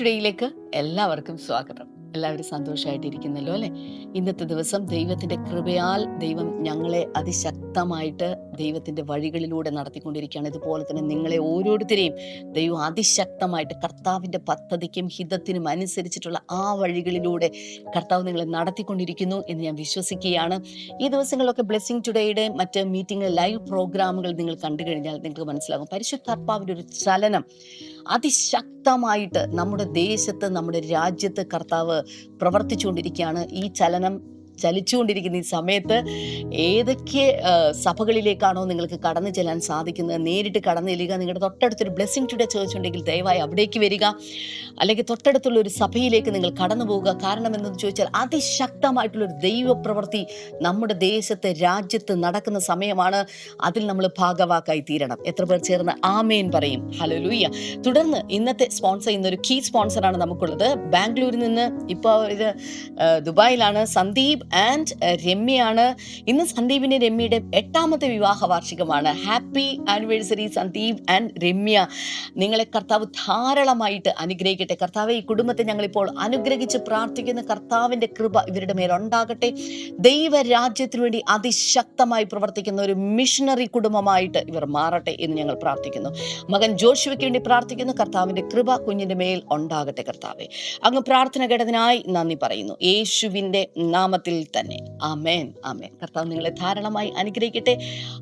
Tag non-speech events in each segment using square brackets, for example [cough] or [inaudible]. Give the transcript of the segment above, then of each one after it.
ടുഡേയിലേക്ക് എല്ലാവർക്കും സ്വാഗതം. എല്ലാവരും സന്തോഷമായിട്ടിരിക്കുന്നല്ലോ അല്ലെ? ഇന്നത്തെ ദിവസം ദൈവത്തിന്റെ കൃപയാൽ ദൈവം ഞങ്ങളെ അതിശക്തമായിട്ട് ദൈവത്തിന്റെ വഴികളിലൂടെ നടത്തിക്കൊണ്ടിരിക്കുകയാണ്. ഇതുപോലെ തന്നെ നിങ്ങളെ ഓരോരുത്തരെയും ദൈവം അതിശക്തമായിട്ട് കർത്താവിന്റെ പദ്ധതിക്കും ഹിതത്തിനും അനുസരിച്ചിട്ടുള്ള ആ വഴികളിലൂടെ കർത്താവ് നിങ്ങളെ നടത്തിക്കൊണ്ടിരിക്കുന്നു എന്ന് ഞാൻ വിശ്വസിക്കുകയാണ്. ഈ ദിവസങ്ങളിലൊക്കെ ബ്ലെസ്സിങ് ടുഡേയുടെ മറ്റ് മീറ്റിംഗ് ലൈവ് പ്രോഗ്രാമുകൾ നിങ്ങൾ കണ്ടു കഴിഞ്ഞാൽ നിങ്ങൾക്ക് മനസ്സിലാകും. പരിശുദ്ധാത്മാവിന്റെ ഒരു ചലനം അതിശക്തമായിട്ട് നമ്മുടെ ദേശത്ത് നമ്മുടെ രാജ്യത്ത് കർത്താവ് പ്രവർത്തിച്ചുകൊണ്ടിരിക്കുകയാണ് ഈ ചലനം. ചലിച്ചുകൊണ്ടിരിക്കുന്ന ഈ സമയത്ത് ഏതൊക്കെ സഭകളിലേക്കാണോ നിങ്ങൾക്ക് കടന്നു ചെല്ലാൻ സാധിക്കുന്നത്? നേരിട്ട് കടന്നു ചെല്ലുക നിങ്ങളുടെ തൊട്ടടുത്തൊരു ബ്ലെസ്സിങ് ടുഡേ ചേർച്ച് ഉണ്ടെങ്കിൽ ദയവായി അവിടേക്ക് വരിക. അല്ലെങ്കിൽ തൊട്ടടുത്തുള്ള ഒരു സഭയിലേക്ക് നിങ്ങൾ കടന്നു പോവുക കാരണം എന്തെന്ന് ചോദിച്ചാൽ അതിശക്തമായിട്ടുള്ളൊരു ദൈവപ്രവൃത്തി നമ്മുടെ ദേശത്ത് രാജ്യത്ത് നടക്കുന്ന സമയമാണ്. അതിൽ നമ്മൾ ഭാഗവാക്കായി തീരണം. എത്ര പേർ ചേർന്ന് ആമേൻ പറയും. ഹലോ ലൂയ്യ തുടർന്ന് ഇന്നത്തെ സ്പോൺസർ ചെയ്യുന്ന ഒരു കീ സ്പോൺസറാണ് നമുക്കുള്ളത്. ബാംഗ്ലൂരിൽ നിന്ന് ഇപ്പോൾ ഇത് ദുബായിലാണ് സന്ദീപ് ആൻഡ് രമ്യയാണ്. ഇന്ന് സന്ദീപിന്റെ രമ്യയുടെ എട്ടാമത്തെ വിവാഹ വാർഷികമാണ്. Happy anniversary Sandeep and Ramya. നിങ്ങളെ കർത്താവ് ധാരാളമായിട്ട് അനുഗ്രഹിക്കട്ടെ. കർത്താവ് ഈ കുടുംബത്തെ ഞങ്ങളിപ്പോൾ അനുഗ്രഹിച്ച് പ്രാർത്ഥിക്കുന്ന കർത്താവിന്റെ കൃപ ഇവരുടെ മേലുണ്ടാകട്ടെ ദൈവരാജ്യത്തിനു വേണ്ടി അതിശക്തമായി പ്രവർത്തിക്കുന്ന ഒരു മിഷണറി കുടുംബമായിട്ട് ഇവർ മാറട്ടെ എന്ന് ഞങ്ങൾ പ്രാർത്ഥിക്കുന്നു. മകൻ ജോഷുവയ്ക്ക് വേണ്ടി പ്രാർത്ഥിക്കുന്നു. കർത്താവിന്റെ കൃപ കുഞ്ഞിന്റെ മേൽ ഉണ്ടാകട്ടെ കർത്താവെ. അങ്ങ് പ്രാർത്ഥന കേട്ടതിനായി നന്ദി പറയുന്നു. യേശുവിന്റെ നാമത്തിൽ തന്നെ. ആമേൻ അമേൻ കർത്താവ് നിങ്ങളെ ധാരാളമായി അനുഗ്രഹിക്കട്ടെ.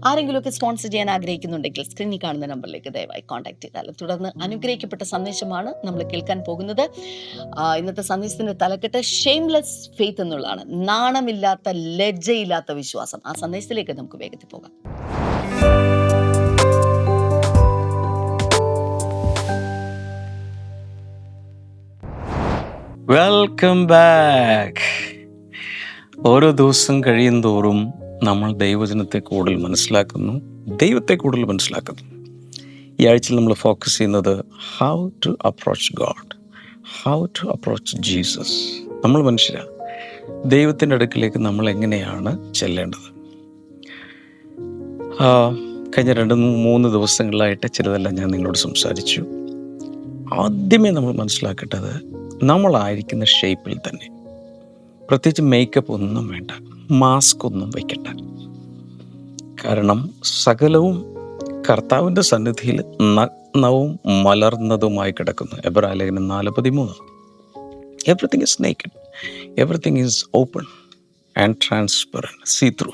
ആരെങ്കിലുമൊക്കെ സ്പോൺസർ ചെയ്യാൻ ആഗ്രഹിക്കുന്നുണ്ടെങ്കിൽ സ്ക്രീനിൽ കാണുന്ന നമ്പറിലേക്ക് ദയവായി കോൺടാക്ട് ചെയ്താൽ തുടർന്ന് അനുഗ്രഹിക്കപ്പെട്ട സന്ദേശമാണ് നമ്മൾ കേൾക്കാൻ പോകുന്നത്. ഇന്നത്തെ സന്ദേശത്തിന്റെ തലക്കെട്ട് ഷെയിംലെസ് ഫെയ്ത്ത് എന്നുള്ളതാണ്. നാണമില്ലാത്ത ലജ്ജയില്ലാത്ത വിശ്വാസം. ആ സന്ദേശത്തിലേക്ക് നമുക്ക് വേഗത്തിൽ പോകാം. വെൽക്കം ബാക്ക് ഓരോ ദിവസം കഴിയും തോറും നമ്മൾ ദൈവജനത്തെ കൂടുതൽ മനസ്സിലാക്കുന്നു ദൈവത്തെ കൂടുതൽ മനസ്സിലാക്കുന്നു. ഈ ആഴ്ചയിൽ നമ്മൾ ഫോക്കസ് ചെയ്യുന്നത് how to approach God how to approach Jesus നമ്മൾ മനുഷ്യരാണ് ദൈവത്തിന്റെ അടുക്കിലേക്ക് നമ്മൾ എങ്ങനെയാണ് ചെല്ലേണ്ടത്? കഴിഞ്ഞ രണ്ട് മൂന്ന് ദിവസങ്ങളിലായിട്ട് ചിലതെല്ലാം ഞാൻ നിങ്ങളോട് സംസാരിച്ചു. ആദ്യമേ നമ്മൾ മനസ്സിലാക്കേണ്ടത് നമ്മളായിരിക്കുന്ന ഷേപ്പിൽ തന്നെ. പ്രത്യേകിച്ച് മേക്കപ്പ് ഒന്നും വേണ്ട. മാസ്ക് ഒന്നും വയ്ക്കണ്ട കാരണം സകലവും കർത്താവിന്റെ സന്നിധിയിൽ നഗ്നവും മലർന്നതുമായി കിടക്കുന്നു. എബ്രാലേഖനം നാല് പതിമൂന്ന്. Everything is naked everything is open and transparent see through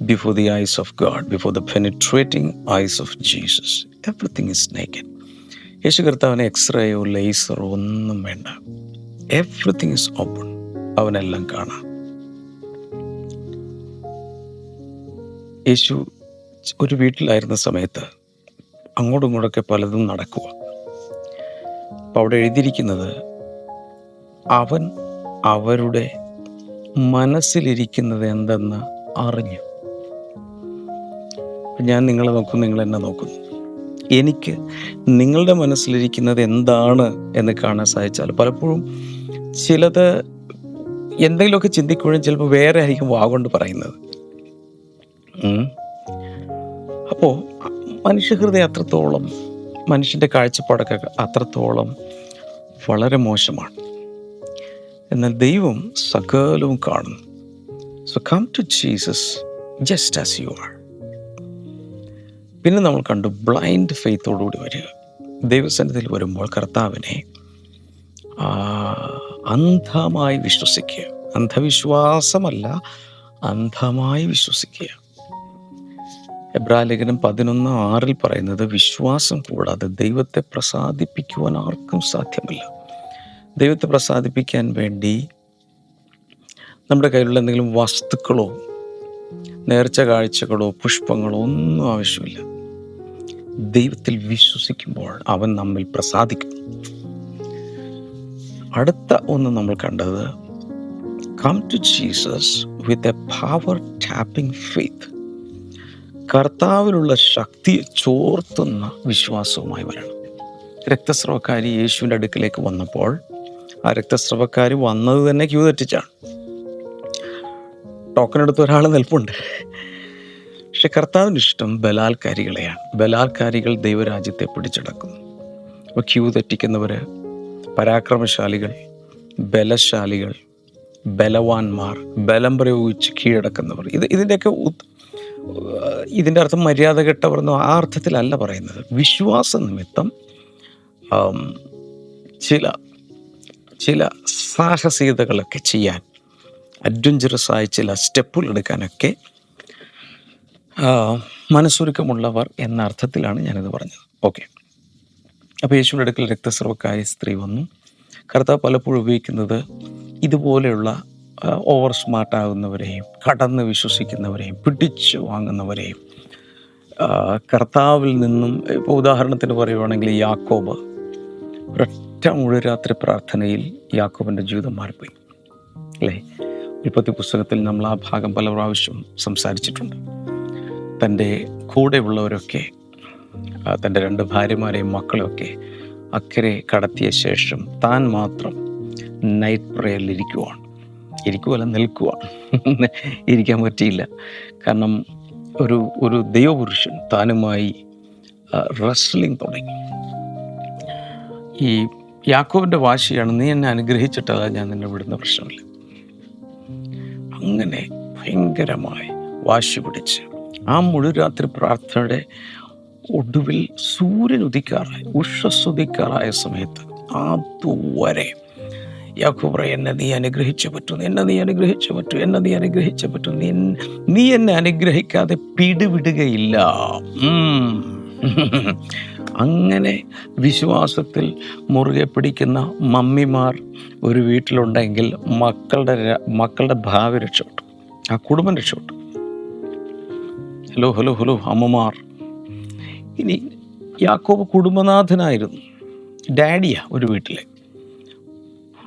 before the eyes of God before the penetrating eyes of Jesus everything is naked യേശു കർത്താവിന് എക്സ്റേയോ ലേസറോ ഒന്നും വേണ്ട. എവറിത്തിങ് ഈസ് ഓപ്പൺ അവനെല്ലാം കാണാം. യേശു ഒരു വീട്ടിലായിരുന്ന സമയത്ത് അങ്ങോട്ടും ഇങ്ങോട്ടൊക്കെ പലതും നടക്കുക. അപ്പോൾ അവിടെ എഴുതിയിരിക്കുന്നത് അവൻ അവരുടെ മനസ്സിലിരിക്കുന്നത് എന്തെന്ന് അറിഞ്ഞു. ഞാൻ നിങ്ങളെ നോക്കും നിങ്ങൾ എന്നെ നോക്കുന്നു എനിക്ക് നിങ്ങളുടെ മനസ്സിലിരിക്കുന്നത് എന്താണ് എന്ന് കാണാൻ സാധിച്ചാൽ പലപ്പോഴും ചിലത് എന്തെങ്കിലുമൊക്കെ ചിന്തിക്കുകയും ചിലപ്പോൾ വേറെ ആയിരിക്കും വാഗൊണ്ട് പറയുന്നത്. അപ്പോൾ മനുഷ്യഹൃദയം അത്രത്തോളം മനുഷ്യന്റെ കാഴ്ചപ്പാടൊക്കെ അത്രത്തോളം വളരെ മോശമാണ്. എന്നാൽ ദൈവം സകലവും കാണുന്നു. So come to Jesus just as you are പിന്നെ നമ്മൾ കണ്ടു ബ്ലൈൻഡ് ഫെയ്ത്തോടുകൂടി വരിക. ദൈവസന്നിധിയിൽ വരുമ്പോൾ കർത്താവിനെ അന്ധമായി വിശ്വസിക്കുക. അന്ധവിശ്വാസമല്ല അന്ധമായി വിശ്വസിക്കുക. എബ്രാലേഖനം പതിനൊന്ന് ആറിൽ പറയുന്നത് വിശ്വാസം കൂടാതെ ദൈവത്തെ പ്രസാദിപ്പിക്കുവാൻ ആർക്കും സാധ്യമല്ല. ദൈവത്തെ പ്രസാദിപ്പിക്കാൻ വേണ്ടി നമ്മുടെ കയ്യിലുള്ള എന്തെങ്കിലും വസ്തുക്കളോ നേർച്ച കാഴ്ചകളോ പുഷ്പങ്ങളോ ഒന്നും ആവശ്യമില്ല. ദൈവത്തിൽ വിശ്വസിക്കുമ്പോൾ അവൻ നമ്മിൽ പ്രസാദിക്കും. അടുത്ത ഒന്ന് നമ്മൾ കണ്ടത് come to Jesus with a power tapping faith കർത്താവിലുള്ള ശക്തി ചോർത്തുന്ന വിശ്വാസവുമായി വരണം. രക്തസ്രവക്കാരി യേശുവിന്റെ അടുക്കിലേക്ക് വന്നപ്പോൾ ആ രക്തസ്രവക്കാരി വന്നത് തന്നെ ക്യൂ തെറ്റിച്ചാണ്. ടോക്കൺ എടുത്ത ഒരാൾ നിൽപ്പുണ്ട്. പക്ഷെ കർത്താവിന് ഇഷ്ടം ബലാൽക്കാരികളെയാണ് ബലാൽക്കാരികൾ ദൈവരാജ്യത്തെ പിടിച്ചടക്കുന്നു. അപ്പോൾ ക്യൂ തെറ്റിക്കുന്നവർ പരാക്രമശാലികൾ ബലശാലികൾ ബലവാന്മാർ ബലം പ്രയോഗിച്ച് കീഴടക്കുന്നവർ. ഇത് ഇതിന്റെയൊക്കെ ഇതിന്റെ അർത്ഥം മര്യാദ കെട്ടവർ എന്നോ ആ അർത്ഥത്തിലല്ല പറയുന്നത്. വിശ്വാസ നിമിത്തം ചില ചില സാഹസികതകളൊക്കെ ചെയ്യാൻ അഡ്വഞ്ചറസായ ചില സ്റ്റെപ്പുകൾ എടുക്കാനൊക്കെ മനസ്സൊരുക്കമുള്ളവർ എന്ന അർത്ഥത്തിലാണ് ഞാനിത് പറഞ്ഞത്. ഓക്കെ. അപ്പോൾ യേശുവിന്റെ അടുക്കൽ രക്തസ്രവക്കായ സ്ത്രീ വന്നു. കർത്താവ് പലപ്പോഴും ഉപയോഗിക്കുന്നത് ഇതുപോലെയുള്ള ഓവർ സ്മാർട്ടാകുന്നവരെയും കടന്ന് വിശ്വസിക്കുന്നവരെയും പിടിച്ചു വാങ്ങുന്നവരെയും കർത്താവിൽ നിന്നും ഇപ്പോൾ ഉദാഹരണത്തിന് പറയുവാണെങ്കിൽ യാക്കോബ് ഒരൊറ്റ മുഴുരാത്രി പ്രാർത്ഥനയിൽ യാക്കോബിന്റെ ജീവിതം മാറിപ്പോയി. അല്ലേ? ഉൽപ്പത്തി പുസ്തകത്തിൽ നമ്മൾ ആ ഭാഗം പല പ്രാവശ്യം സംസാരിച്ചിട്ടുണ്ട്. തന്റെ കൂടെയുള്ളവരൊക്കെ തന്റെ രണ്ട് ഭാര്യമാരെയും മക്കളെയൊക്കെ അക്കരെ കടത്തിയ ശേഷം താൻ മാത്രം നൈറ്റ് പ്രേയറിൽ ഇരിക്കുവാണ്. ഇരിക്കുവല്ല നിൽക്കുവാണ്. [laughs] ഇരിക്കാൻ പറ്റിയില്ല. കാരണം ഒരു ഒരു ദൈവപുരുഷൻ താനുമായി റെസ്ലിംഗ് തുടങ്ങി. ഈ യാക്കോവിന്റെ വാശിയാണ് നീ എന്നെ അനുഗ്രഹിച്ചിട്ടതാണ് ഞാൻ നിന്നെ വിടുന്ന പ്രശ്നമില്ല? അങ്ങനെ ഭയങ്കരമായി വാശി പിടിച്ച് ആ മുഴുരാത്രി പ്രാർത്ഥനയുടെ ഒടുവിൽ സൂര്യൻ ഉദിക്കാറായി ഉഷസ്സുദിക്കാറായ സമയത്ത് അതുവരെ യാക്കോബ് പറയും, എന്നെ നീ അനുഗ്രഹിച്ചു പറ്റും എന്നെ നീ അനുഗ്രഹിച്ചു പറ്റും എന്നെ നീ അനുഗ്രഹിച്ചു പറ്റും നീ നീ എന്നെ അനുഗ്രഹിക്കാതെ പിടിവിടുകയില്ല. അങ്ങനെ വിശ്വാസത്തിൽ മുറുകെ പിടിക്കുന്ന മമ്മിമാർ ഒരു വീട്ടിലുണ്ടെങ്കിൽ മക്കളുടെ മക്കളുടെ ഭാവി രക്ഷപ്പെട്ടു ആ കുടുംബം രക്ഷപ്പെട്ടു. ഹലോ ഹലോ ഹലോ അമ്മമാർ. ഇനി യാക്കോബ് കുടുംബനാഥനായിരുന്നു. ഡാഡിയാ ഒരു വീട്ടിലെ.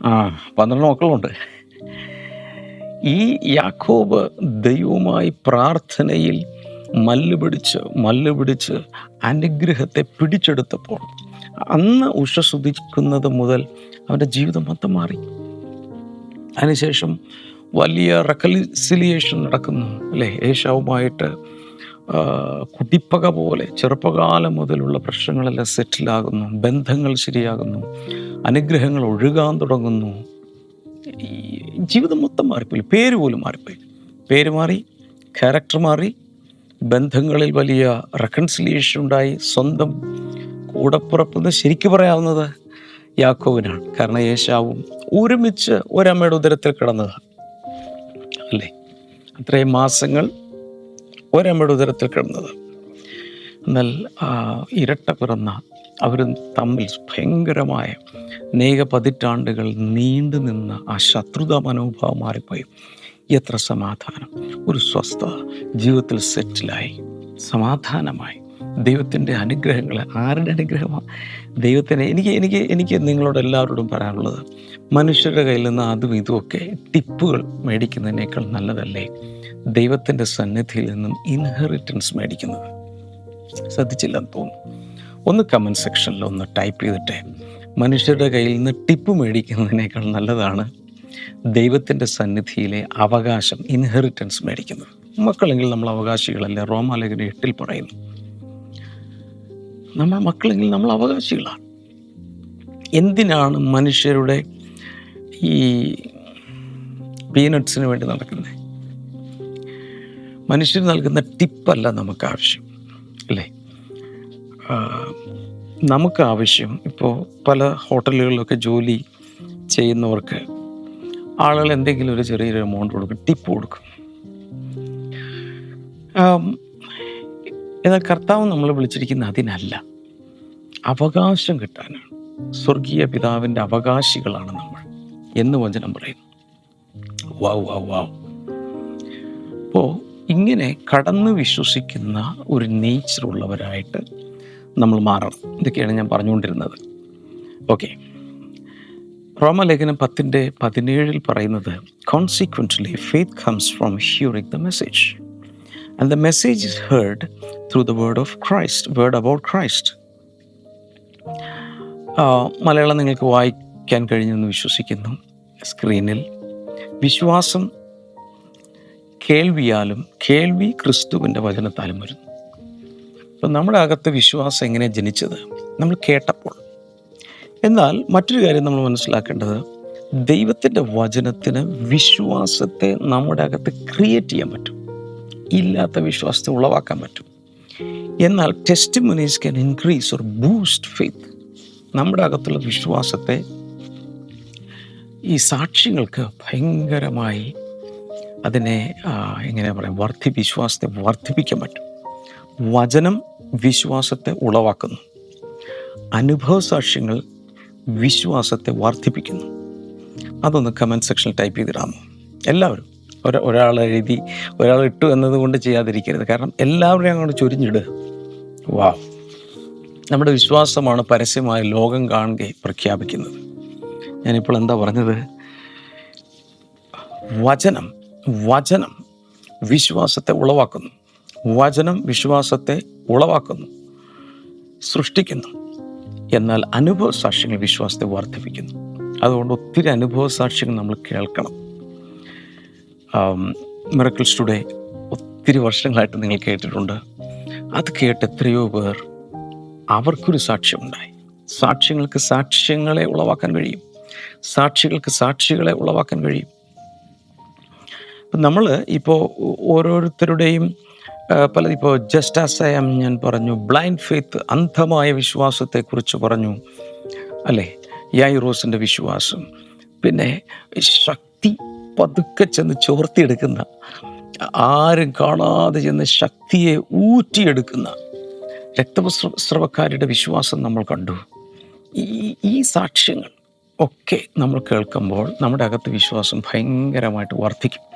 ആ പന്ത്രണ്ട് മക്കളുണ്ട്. ഈ യാക്കോബ് ദൈവമായി പ്രാർത്ഥനയിൽ മല്ല് പിടിച്ച് മല്ല് പിടിച്ച് അനുഗ്രഹത്തെ പിടിച്ചെടുത്തപ്പോൾ അന്ന് ഉഷസുദിക്കുന്നത് മുതൽ അവന്റെ ജീവിതം മൊത്തം മാറി. അതിനുശേഷം വലിയ റെക്കലിസിലിയേഷൻ നടക്കുന്നു. അല്ലേ? ഏഷ്യാവുമായിട്ട് ആ, കുടിപ്പക പോലെ ചെറുപ്പകാലം മുതലുള്ള പ്രശ്നങ്ങളെല്ലാം സെറ്റിലാകുന്നു. ബന്ധങ്ങൾ ശരിയാകുന്നു. അനുഗ്രഹങ്ങൾ ഒഴുകാൻ തുടങ്ങുന്നു. ജീവിതം മൊത്തം മാറിപ്പോയി. പേര് പോലും മാറിപ്പോയി. പേര് മാറി ക്യാരക്ടർ മാറി ബന്ധങ്ങളിൽ വലിയ റെക്കൺസിലിയേഷൻ ഉണ്ടായി. സ്വന്തം കൂടപ്പുറപ്പെന്ന് ശരിക്കും പറയാവുന്നത് യാക്കോവിനാണ് കാരണം യേശാവും ഒരുമിച്ച് ഒരമ്മയുടെ ഉദരത്തിൽ കിടന്നതാണ്. അല്ലേ? അത്രയും മാസങ്ങൾ ഒരമ്മയുടെ ഉദരത്തിൽ കിടന്നത്. എന്നാൽ ഇരട്ട പിറന്ന അവർ തമ്മിൽ ഭയങ്കരമായ അനേക പതിറ്റാണ്ടുകൾ നീണ്ടു നിന്ന ആ ശത്രുത മനോഭാവം മാറിപ്പോയി. എത്ര സമാധാനം. ഒരു സ്വസ്ഥത ജീവിതത്തിൽ സെറ്റിലായി. സമാധാനമായി. ദൈവത്തിന്റെ അനുഗ്രഹങ്ങൾ ആരുടെ അനുഗ്രഹമാണ് ദൈവത്തിന് എനിക്ക് എനിക്ക് എനിക്ക് നിങ്ങളോട് എല്ലാവരോടും പറയാനുള്ളത് മനുഷ്യരുടെ കയ്യിൽ നിന്ന് അതും ഇതുമൊക്കെ ടിപ്പുകൾ മേടിക്കുന്നതിനേക്കാൾ നല്ലതല്ലേ? ദൈവത്തിന്റെ സന്നിധിയിൽ നിന്നും ഇൻഹെറിറ്റൻസ് മേടിക്കുന്നത്. ശ്രദ്ധിച്ചില്ലെന്ന് തോന്നുന്നു. ഒന്ന് കമന്റ് സെക്ഷനിൽ ഒന്ന് ടൈപ്പ് ചെയ്തിട്ട്. മനുഷ്യരുടെ കയ്യിൽ നിന്ന് ടിപ്പ് മേടിക്കുന്നതിനേക്കാൾ നല്ലതാണ് ദൈവത്തിന്റെ സന്നിധിയിലെ അവകാശം ഇൻഹെറിറ്റൻസ് മേടിക്കുന്നത്. മക്കളെങ്കിൽ നമ്മൾ അവകാശികളല്ലേ? റോമാലേഖന എട്ടിൽ പറയുന്നു. നമ്മൾ മക്കളെങ്കിൽ നമ്മൾ അവകാശികളാണ്. എന്തിനാണ് മനുഷ്യരുടെ ഈ പീനട്സിന് വേണ്ടി നടക്കുന്നത്? മനുഷ്യർ നൽകുന്ന ടിപ്പല്ല നമുക്ക് ആവശ്യം അല്ലേ? നമുക്ക് ആവശ്യം ഇപ്പോൾ പല ഹോട്ടലുകളിലൊക്കെ ജോലി ചെയ്യുന്നവർക്ക് ആളുകൾ എന്തെങ്കിലും ഒരു ചെറിയൊരു എമൗണ്ട് കൊടുക്കും ടിപ്പ് കൊടുക്കും. എന്നാൽ കർത്താവ് നമ്മൾ വിളിച്ചിരിക്കുന്ന അതിനല്ല. അവകാശം കിട്ടാനാണ്. സ്വർഗീയ പിതാവിന്റെ അവകാശികളാണ് നമ്മൾ എന്ന് വചനം പറയുന്നു. വാവ് വാവ് വാവ് അപ്പോൾ ഇങ്ങനെ കടന്ന് വിശ്വസിക്കുന്ന ഒരു നേച്ചർ ഉള്ളവരായിട്ട് നമ്മൾ മാറണം. ഇതൊക്കെയാണ് ഞാൻ പറഞ്ഞുകൊണ്ടിരുന്നത്. ഓക്കെ റോമലേഖനം പത്തിന്റെ പതിനേഴിൽ പറയുന്നത് consequently faith comes from hearing the message and the message is heard through the word of Christ word about Christ Malayalam നിങ്ങൾക്ക് വായിക്കാൻ കഴിഞ്ഞെന്ന് വിശ്വസിക്കുന്നു. സ്ക്രീനിൽ വിശ്വാസം കേൾവിയാലും കേൾവി ക്രിസ്തുവിന്റെ വചനത്താലും വരുന്നു. അപ്പം നമ്മുടെ അകത്ത് വിശ്വാസം എങ്ങനെ ജനിച്ചത് നമ്മൾ കേട്ടപ്പോൾ. എന്നാൽ മറ്റൊരു കാര്യം നമ്മൾ മനസ്സിലാക്കേണ്ടത് ദൈവത്തിന്റെ വചനത്തിന് വിശ്വാസത്തെ നമ്മുടെ അകത്ത് ക്രിയേറ്റ് ചെയ്യാൻ പറ്റും. ഇല്ലാത്ത വിശ്വാസത്തെ ഉളവാക്കാൻ പറ്റും. എന്നാൽ testimonies can increase or boost faith നമ്മുടെ അകത്തുള്ള വിശ്വാസത്തെ ഈ സാക്ഷ്യങ്ങൾക്ക് ഭയങ്കരമായി അതിനെ എങ്ങനെ പറയാം വർദ്ധി വിശ്വാസത്തെ വർദ്ധിപ്പിക്കാൻ പറ്റും. വചനം വിശ്വാസത്തെ ഉളവാക്കുന്നു. അനുഭവ സാക്ഷ്യങ്ങൾ വിശ്വാസത്തെ വർദ്ധിപ്പിക്കുന്നു. അതൊന്ന് കമന്റ് സെക്ഷനിൽ ടൈപ്പ് ചെയ്തിടാമോ? എല്ലാവരും. ഒരാ ഒരാൾ എഴുതി ഒരാൾ ഇട്ടു എന്നതുകൊണ്ട് ചെയ്യാതിരിക്കരുത്. കാരണം എല്ലാവരെയും അങ്ങോട്ട് ചൊരിഞ്ഞിടുക വാ. നമ്മുടെ വിശ്വാസമാണ് പരസ്യമായി ലോകം കാണുക പ്രഖ്യാപിക്കുന്നത്. ഞാനിപ്പോൾ എന്താ പറഞ്ഞത്? വചനം വചനം വിശ്വാസത്തെ ഉളവാക്കുന്നു. വചനം വിശ്വാസത്തെ ഉളവാക്കുന്നു. സൃഷ്ടിക്കുന്നു. എന്നാൽ അനുഭവ സാക്ഷ്യങ്ങൾ വിശ്വാസത്തെ വർദ്ധിപ്പിക്കുന്നു. അതുകൊണ്ട് ഒത്തിരി അനുഭവ സാക്ഷ്യങ്ങൾ നമ്മൾ കേൾക്കണം. മിറക്കിൾസ് ടുഡേ ഒത്തിരി വർഷങ്ങളായിട്ട് നിങ്ങൾ കേട്ടിട്ടുണ്ട്. അത് കേട്ട് എത്രയോ പേർ അവർക്കൊരു സാക്ഷ്യമുണ്ടായി. സാക്ഷ്യങ്ങൾക്ക് സാക്ഷ്യങ്ങളെ ഉളവാക്കാൻ കഴിയും. സാക്ഷികൾക്ക് സാക്ഷികളെ ഉളവാക്കാൻ കഴിയും. അപ്പം നമ്മൾ ഇപ്പോൾ ഓരോരുത്തരുടെയും പല ഇപ്പോൾ ജസ്റ്റ് ആസ് ഐ എം ഞാൻ പറഞ്ഞു ബ്ലൈൻഡ് ഫെയ്ത്ത് അന്ധമായ വിശ്വാസത്തെക്കുറിച്ച് പറഞ്ഞു അല്ലേ? യായി റോസിന്റെ വിശ്വാസം. പിന്നെ ശക്തി പതുക്കെ ചെന്ന് ചോർത്തിയെടുക്കുന്ന ആരും കാണാതെ ചെന്ന് ശക്തിയെ ഊറ്റിയെടുക്കുന്ന രക്തസ്രവക്കാരുടെ വിശ്വാസം നമ്മൾ കണ്ടു. ഈ ഈ സാക്ഷ്യങ്ങൾ ഒക്കെ നമ്മൾ കേൾക്കുമ്പോൾ നമ്മുടെ അകത്ത് വിശ്വാസം ഭയങ്കരമായിട്ട് വർദ്ധിക്കും.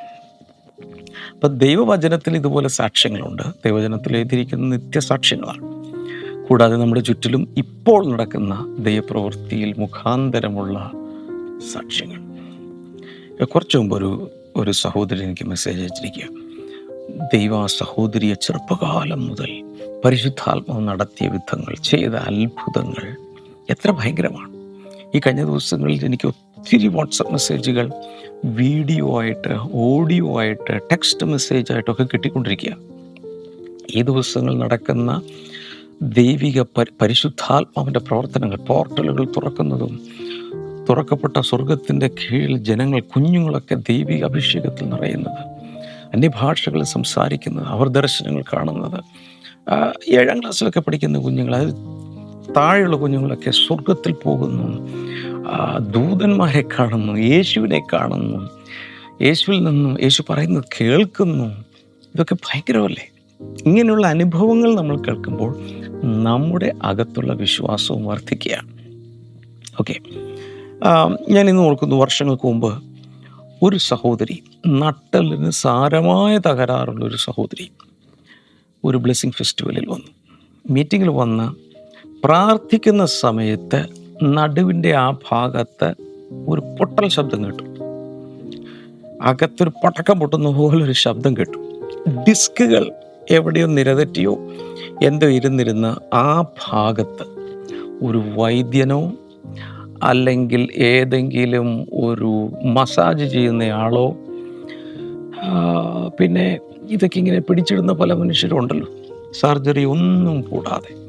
അപ്പം ദൈവവചനത്തിൽ ഇതുപോലെ സാക്ഷ്യങ്ങളുണ്ട്. ദൈവവചനത്തിൽ എഴുതിയിരിക്കുന്ന നിത്യസാക്ഷ്യങ്ങളാണ്. കൂടാതെ നമ്മുടെ ചുറ്റിലും ഇപ്പോൾ നടക്കുന്ന ദൈവപ്രവൃത്തിയിൽ മുഖാന്തരമുള്ള സാക്ഷ്യങ്ങൾ. കുറച്ചു മുമ്പ് ഒരു ഒരു സഹോദരി എനിക്ക് മെസ്സേജ് അയച്ചിരിക്കുക. ദൈവ സഹോദരിയെ ചെറുപ്പകാലം മുതൽ പരിശുദ്ധാത്മാവ് നടത്തിയ വിധങ്ങൾ ചെയ്ത അത്ഭുതങ്ങൾ എത്ര ഭയങ്കരമാണ്. ഈ കഴിഞ്ഞ ദിവസങ്ങളിൽ എനിക്ക് ഒത്തിരി വാട്സപ്പ് മെസ്സേജുകൾ വീഡിയോ ആയിട്ട് ഓഡിയോ ആയിട്ട് ടെക്സ്റ്റ് മെസ്സേജ് ആയിട്ടൊക്കെ കിട്ടിക്കൊണ്ടിരിക്കുക. ഈ ദിവസങ്ങൾ നടക്കുന്ന ദൈവിക പരി പരിശുദ്ധാത്മാവിന്റെ പ്രവർത്തനങ്ങൾ പോർട്ടലുകൾ തുറക്കുന്നതും തുറക്കപ്പെട്ട സ്വർഗത്തിന്റെ കീഴിൽ ജനങ്ങൾ കുഞ്ഞുങ്ങളൊക്കെ ദൈവിക അഭിഷേകത്തിൽ നിറയുന്നത് അന്യഭാഷകളിൽ സംസാരിക്കുന്നത് അവർ ദർശനങ്ങൾ കാണുന്നത്. ഏഴാം ക്ലാസ്സിലൊക്കെ പഠിക്കുന്ന കുഞ്ഞുങ്ങൾ അത് താഴെയുള്ള കുഞ്ഞുങ്ങളൊക്കെ സ്വർഗത്തിൽ പോകുന്നു. ദൂതന്മാരെ കാണുന്നു യേശുവിനെ കാണുന്നു. യേശുവിൽ നിന്നും യേശു പറയുന്നത് കേൾക്കുന്നു. ഇതൊക്കെ ഭയങ്കരമല്ലേ? ഇങ്ങനെയുള്ള അനുഭവങ്ങൾ നമ്മൾ കേൾക്കുമ്പോൾ നമ്മുടെ അകത്തുള്ള വിശ്വാസവും വർദ്ധിക്കുകയാണ്. ഓക്കെ. ഞാൻ ഇന്ന് ഓർക്കുന്നു വർഷങ്ങൾക്ക് മുമ്പ് ഒരു സഹോദരി നട്ടലിന് സാരമായ തകരാറുള്ള ഒരു സഹോദരി ഒരു ബ്ലെസ്സിങ് ഫെസ്റ്റിവലിൽ വന്നു. മീറ്റിങ്ങിൽ വന്ന് പ്രാർത്ഥിക്കുന്ന സമയത്ത് നടുവിന്റെ ആ ഭാഗത്ത് ഒരു പൊട്ടൽ ശബ്ദം കേട്ടു. അകത്തൊരു പടക്കം പൊട്ടുന്ന പോലൊരു ശബ്ദം കേട്ടു. ഡിസ്കുകൾ എവിടെയോ നിരതെറ്റിയോ എന്തോ ഇരുന്നിരുന്ന ആ ഭാഗത്ത് ഒരു വൈദ്യനോ അല്ലെങ്കിൽ ഏതെങ്കിലും ഒരു മസാജ് ചെയ്യുന്നയാളോ പിന്നെ ഇതൊക്കെ ഇങ്ങനെ പിടിച്ചിടുന്ന പല മനുഷ്യരുണ്ടല്ലോ. സർജറി ഒന്നും കൂടാതെ.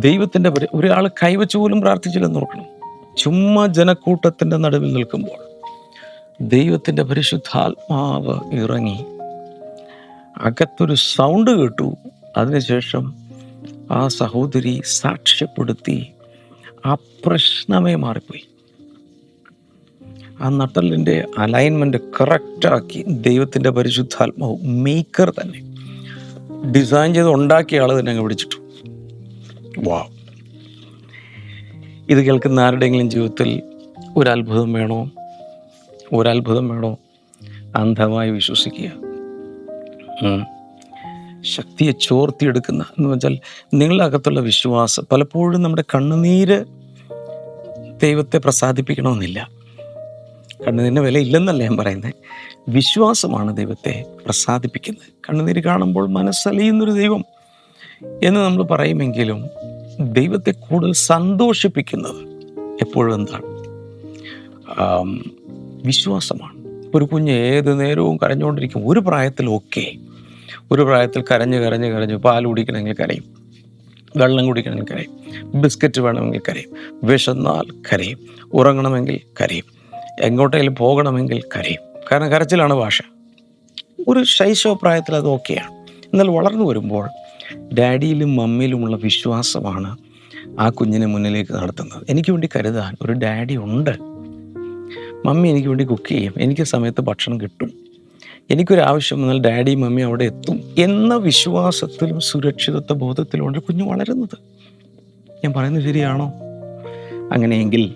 ദൈവത്തിന്റെ ഒരാൾ കൈവച്ച് പോലും പ്രാർത്ഥിച്ചില്ലെന്ന് ഓർക്കണം. ചുമ്മാ ജനക്കൂട്ടത്തിന്റെ നടുവിൽ നിൽക്കുമ്പോൾ ദൈവത്തിന്റെ പരിശുദ്ധാത്മാവ് ഇറങ്ങി. അകത്തൊരു സൗണ്ട് കേട്ടു. അതിനുശേഷം ആ സഹോദരി സാക്ഷ്യപ്പെടുത്തി ആ പ്രശ്നമേ മാറിപ്പോയി. ആ നട്ടലിന്റെ അലൈൻമെന്റ് കറക്റ്റാക്കി ദൈവത്തിന്റെ പരിശുദ്ധാത്മാവ് മേക്കർ തന്നെ. ഡിസൈൻ ചെയ്ത് ഉണ്ടാക്കിയ ആൾ തന്നെ അങ്ങ് പിടിച്ചിട്ടു വാ ഇത് കേൾക്കുന്ന ആരുടെയെങ്കിലും ജീവിതത്തിൽ ഒരത്ഭുതം വേണോ? ഒരത്ഭുതം വേണോ? അന്ധമായി വിശ്വസിക്കുക. ശക്തിയെ ചോർത്തിയെടുക്കുന്ന എന്ന് വെച്ചാൽ നിങ്ങളുടെ അകത്തുള്ള വിശ്വാസം പലപ്പോഴും നമ്മുടെ കണ്ണുനീര് ദൈവത്തെ പ്രസാദിപ്പിക്കണമെന്നില്ല. കണ്ണുനീരിന് വില ഇല്ലെന്നല്ല ഞാൻ പറയുന്നത് വിശ്വാസമാണ് ദൈവത്തെ പ്രസാദിപ്പിക്കുന്നത്. കണ്ണുനീര് കാണുമ്പോൾ മനസ്സലിയുന്നൊരു ദൈവം എന്ന് നമ്മൾ പറയുമെങ്കിലും ദൈവത്തെ കൂടുതൽ സന്തോഷിപ്പിക്കുന്നത് എപ്പോഴും എന്താണ്? വിശ്വാസമാണ്. ഒരു കുഞ്ഞ് ഏത് നേരവും കരഞ്ഞുകൊണ്ടിരിക്കും. ഒരു പ്രായത്തിൽ ഓക്കെ. ഒരു പ്രായത്തിൽ കരഞ്ഞ് കരഞ്ഞ് കരഞ്ഞ് പാൽ കുടിക്കണമെങ്കിൽ കരയും. വെള്ളം കുടിക്കണമെങ്കിൽ കരയും. ബിസ്ക്കറ്റ് വേണമെങ്കിൽ കരയും. വിശന്നാൽ കരയും. ഉറങ്ങണമെങ്കിൽ കരയും. എങ്ങോട്ടെങ്കിലും പോകണമെങ്കിൽ കരയും. കാരണം കരച്ചിലാണ് ഭാഷ. ഒരു ശൈശവ പ്രായത്തിൽ അത് ഓക്കെയാണ്. എന്നാൽ വളർന്നു വരുമ്പോൾ ഡാഡിയിലും മമ്മിയിലുമുള്ള വിശ്വാസമാണ് ആ കുഞ്ഞിനെ മുന്നിലേക്ക് നടത്തുന്നത്. എനിക്ക് വേണ്ടി കരുതാൻ ഒരു ഡാഡി ഉണ്ട്. മമ്മി എനിക്ക് വേണ്ടി കുക്ക് ചെയ്യും. എനിക്ക് സമയത്ത് ഭക്ഷണം കിട്ടും. എനിക്കൊരു ആവശ്യം വന്നാൽ ഡാഡി മമ്മി അവിടെ എത്തും എന്ന വിശ്വാസത്തിലും സുരക്ഷിതത്വ ബോധത്തിലുമാണ് കുഞ്ഞ് വളരുന്നത്. ഞാൻ പറയുന്നത് ശരിയാണോ? അങ്ങനെയെങ്കിൽ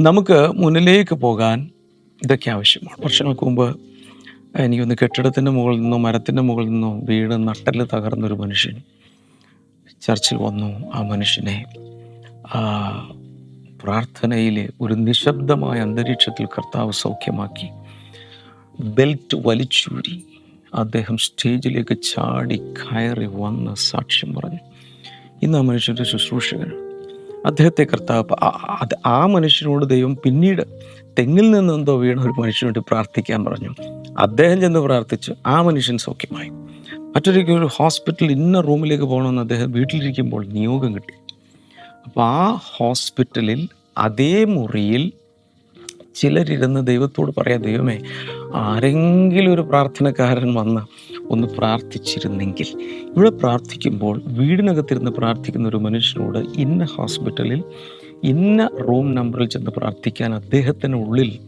നമുക്ക് മുന്നിലേക്ക് പോകാൻ ഇതൊക്കെ ആവശ്യമാണ്. വർഷങ്ങൾക്ക് മുമ്പ് എനിക്കൊന്ന് കെട്ടിടത്തിന്റെ മുകളിൽ നിന്നോ മരത്തിന്റെ മുകളിൽ നിന്നോ വീട് നട്ടൽ തകർന്നൊരു മനുഷ്യൻ ചർച്ചിൽ വന്നു. ആ മനുഷ്യനെ ആ പ്രാർത്ഥനയിൽ ഒരു നിശബ്ദമായ അന്തരീക്ഷത്തിൽ കർത്താവ് സൗഖ്യമാക്കി. ബെൽറ്റ് വലിച്ചൂരി. അദ്ദേഹം സ്റ്റേജിലേക്ക് ചാടി കയറി വന്ന് സാക്ഷ്യം പറഞ്ഞു. ഇന്ന് ആ മനുഷ്യന്റെ ശുശ്രൂഷകൻ അദ്ദേഹത്തെ കർത്താവ് അത് ആ മനുഷ്യനോട് ദൈവം പിന്നീട് തെങ്ങിൽ നിന്നെന്തോ വീണ ഒരു മനുഷ്യനോട് പ്രാർത്ഥിക്കാൻ പറഞ്ഞു. അദ്ദേഹം ചെന്ന് പ്രാർത്ഥിച്ചു. ആ മനുഷ്യൻ സൗഖ്യമായി. മറ്റൊരിക്കൽ ഒരു ഹോസ്പിറ്റൽ ഇന്ന റൂമിലേക്ക് പോകണമെന്ന് അദ്ദേഹം വീട്ടിലിരിക്കുമ്പോൾ നിയോഗം കിട്ടി. അപ്പോൾ ആ ഹോസ്പിറ്റലിൽ അതേ മുറിയിൽ ചിലരിരുന്ന് ദൈവത്തോട് പറയാം ദൈവമേ ആരെങ്കിലും ഒരു പ്രാർത്ഥനക്കാരൻ വന്ന് ഒന്ന് പ്രാർത്ഥിച്ചിരുന്നെങ്കിൽ. ഇവിടെ പ്രാർത്ഥിക്കുമ്പോൾ വീടിനകത്തിരുന്ന് പ്രാർത്ഥിക്കുന്ന ഒരു മനുഷ്യനോട് ഇന്ന ഹോസ്പിറ്റലിൽ ഇന്ന റൂം നമ്പറിൽ ചെന്ന് പ്രാർത്ഥിക്കാൻ അദ്ദേഹത്തിന് ഉള്ളിൽ